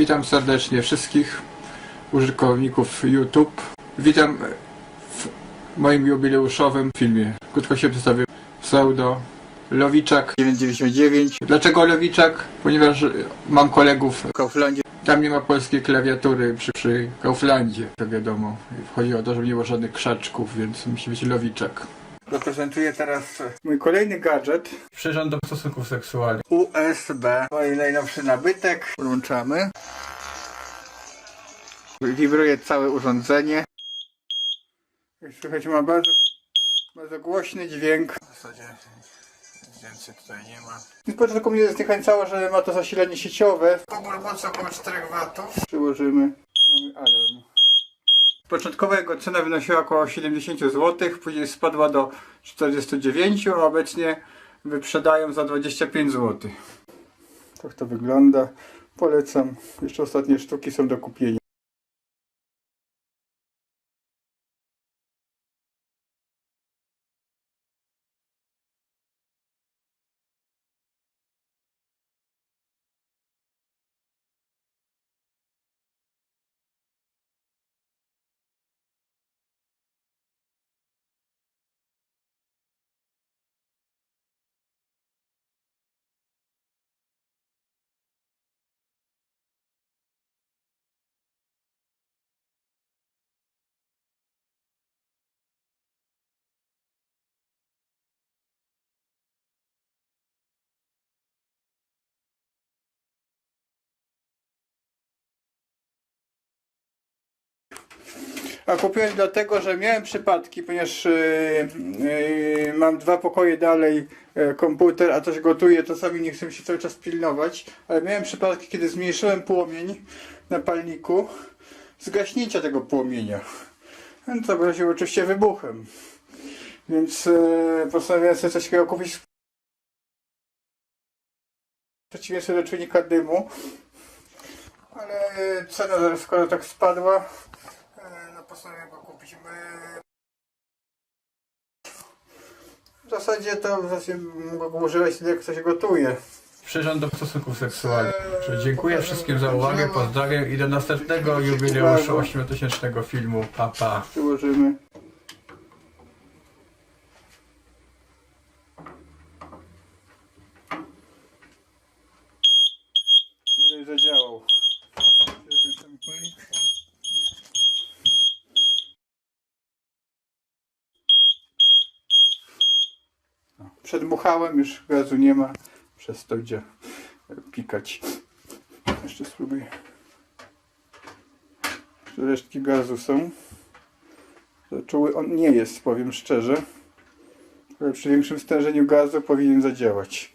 Witam serdecznie wszystkich użytkowników YouTube. Witam w moim jubileuszowym filmie. Krótko się przedstawię. Pseudo Lowiczak 999. Dlaczego Lowiczak? Ponieważ mam kolegów w Kauflandzie. Tam nie ma polskiej klawiatury przy, przy Kauflandzie, to wiadomo. Chodzi o to, że nie ma żadnych krzaczków, więc musi być Lowiczak. Zaprezentuję teraz mój kolejny gadżet. Przyrząd do stosunków seksualnych. USB. Mój najnowszy nabytek. Włączamy. Wibruje całe urządzenie. Jak słychać ma bardzo, bardzo głośny dźwięk. W zasadzie więcej tutaj nie ma. Z początku mnie zniechęcało, że ma to zasilanie sieciowe. Pobór mocy około 4 W. Przyłożymy. Mamy alarm. Początkowo jego cena wynosiła około 70 zł, później spadła do 49, a obecnie wyprzedają za 25 zł. Tak to wygląda. Polecam. Jeszcze ostatnie sztuki są do kupienia. A kupiłem dlatego, że miałem przypadki, ponieważ yy, mam dwa pokoje dalej, yy, komputer, a coś gotuję, to sami nie chcę się cały czas pilnować, ale miałem przypadki, kiedy zmniejszyłem płomień na palniku, zgaśnięcia tego płomienia. No to groziło oczywiście wybuchem. Więc yy, postanowiłem sobie coś takiego kupić w przeciwieństwie do czujnika dymu. Ale cena zaraz skoro tak spadła, e, no postanowiłem go kupić. My- W zasadzie to w zasadzie mogę go używać wtedy, jak coś gotuje. Przyrząd do stosunków seksualnych. Czyli dziękuję wszystkim za uwagę, pozdrawiam i do następnego jubileuszu 8000 filmu. Pa, pa. Przyłożymy. Ile zadziałał. Przedmuchałem, już gazu nie ma, przez to idzie pikać. Jeszcze spróbuję. Resztki gazu są. Czuły on nie jest, powiem szczerze. Ale przy większym stężeniu gazu powinien zadziałać.